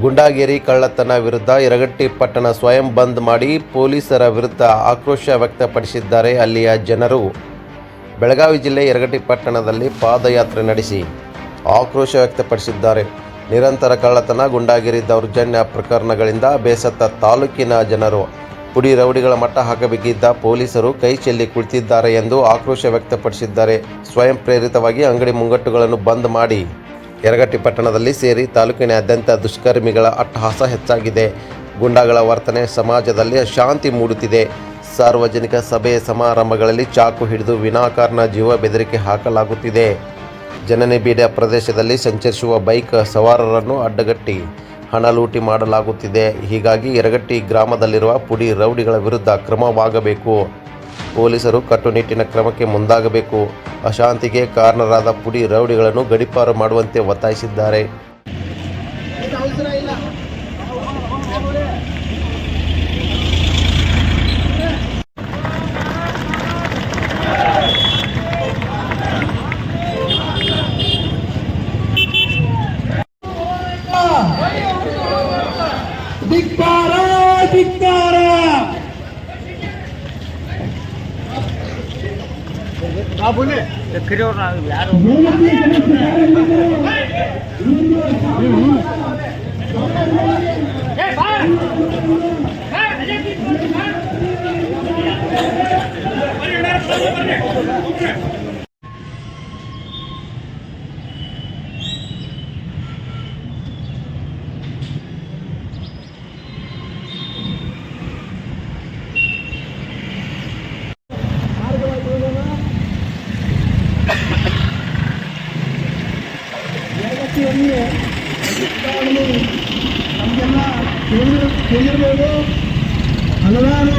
ಗುಂಡಾಗೇರಿ ಕಳ್ಳತನ ವಿರುದ್ಧ ಯರಗಟ್ಟಿ ಪಟ್ಟಣ ಸ್ವಯಂ ಬಂದ್ ಮಾಡಿ ಪೊಲೀಸರ ವಿರುದ್ಧ ಆಕ್ರೋಶ ವ್ಯಕ್ತಪಡಿಸಿದ್ದಾರೆ ಅಲ್ಲಿಯ ಜನರು. ಬೆಳಗಾವಿ ಜಿಲ್ಲೆ ಯರಗಟ್ಟಿ ಪಟ್ಟಣದಲ್ಲಿ ಪಾದಯಾತ್ರೆ ನಡೆಸಿ ಆಕ್ರೋಶ ವ್ಯಕ್ತಪಡಿಸಿದ್ದಾರೆ. ನಿರಂತರ ಕಳ್ಳತನ, ಗುಂಡಾಗಿರಿ ದೌರ್ಜನ್ಯ ಪ್ರಕರಣಗಳಿಂದ ಬೇಸತ್ತ ತಾಲೂಕಿನ ಜನರು. ಪುಡಿ ರೌಡಿಗಳ ಮಟ್ಟ ಹಾಕಬೇಕಿದ್ದ ಪೊಲೀಸರು ಕೈ ಚೆಲ್ಲಿ ಕುಳಿತಿದ್ದಾರೆ ಎಂದು ಆಕ್ರೋಶ ವ್ಯಕ್ತಪಡಿಸಿದ್ದಾರೆ. ಸ್ವಯಂ ಪ್ರೇರಿತವಾಗಿ ಅಂಗಡಿ ಮುಂಗಟ್ಟುಗಳನ್ನು ಬಂದ್ ಮಾಡಿ ಯರಗಟ್ಟಿ ಪಟ್ಟಣದಲ್ಲಿ ಸೇರಿ ತಾಲೂಕಿನಾದ್ಯಂತ ದುಷ್ಕರ್ಮಿಗಳ ಅಟ್ಟಹಾಸ ಹೆಚ್ಚಾಗಿದೆ. ಗುಂಡಾಗಳ ವರ್ತನೆ ಸಮಾಜದಲ್ಲಿ ಅಶಾಂತಿ ಮೂಡುತ್ತಿದೆ. ಸಾರ್ವಜನಿಕ ಸಭೆ ಸಮಾರಂಭಗಳಲ್ಲಿ ಚಾಕು ಹಿಡಿದು ವಿನಾಕಾರಣ ಜೀವ ಬೆದರಿಕೆ ಹಾಕಲಾಗುತ್ತಿದೆ. ಜನನಿಬಿಡ ಪ್ರದೇಶದಲ್ಲಿ ಸಂಚರಿಸುವ ಬೈಕ್ ಸವಾರರನ್ನು ಅಡ್ಡಗಟ್ಟಿ ಹಣ ಲೂಟಿ ಮಾಡಲಾಗುತ್ತಿದೆ. ಹೀಗಾಗಿ ಯರಗಟ್ಟಿ ಗ್ರಾಮದಲ್ಲಿರುವ ಪುಡಿ ರೌಡಿಗಳ ವಿರುದ್ಧ ಕ್ರಮವಾಗಬೇಕು. ಪೊಲೀಸರು ಕಟ್ಟುನಿಟ್ಟಿನ ಕ್ರಮಕ್ಕೆ ಮುಂದಾಗಬೇಕು. ಅಶಾಂತಿಗೆ ಕಾರಣರಾದ ಪುಡಿ ರೌಡಿಗಳನ್ನು ಗಡಿಪಾರು ಮಾಡುವಂತೆ ಒತ್ತಾಯಿಸಿದ್ದಾರೆ. ಧಿಕ್ಕಾರ ಧಿಕ್ಕಾರ. ಕರಿಯವ್ರು ನಾವು ಯಾರು ಬರ್ರಿ వచ్చి అన్ని నಮಗೆಲ್ಲ ಕೇಂದ್ರ ಕೇಂದ್ರಗಳು ಹಲವಾರು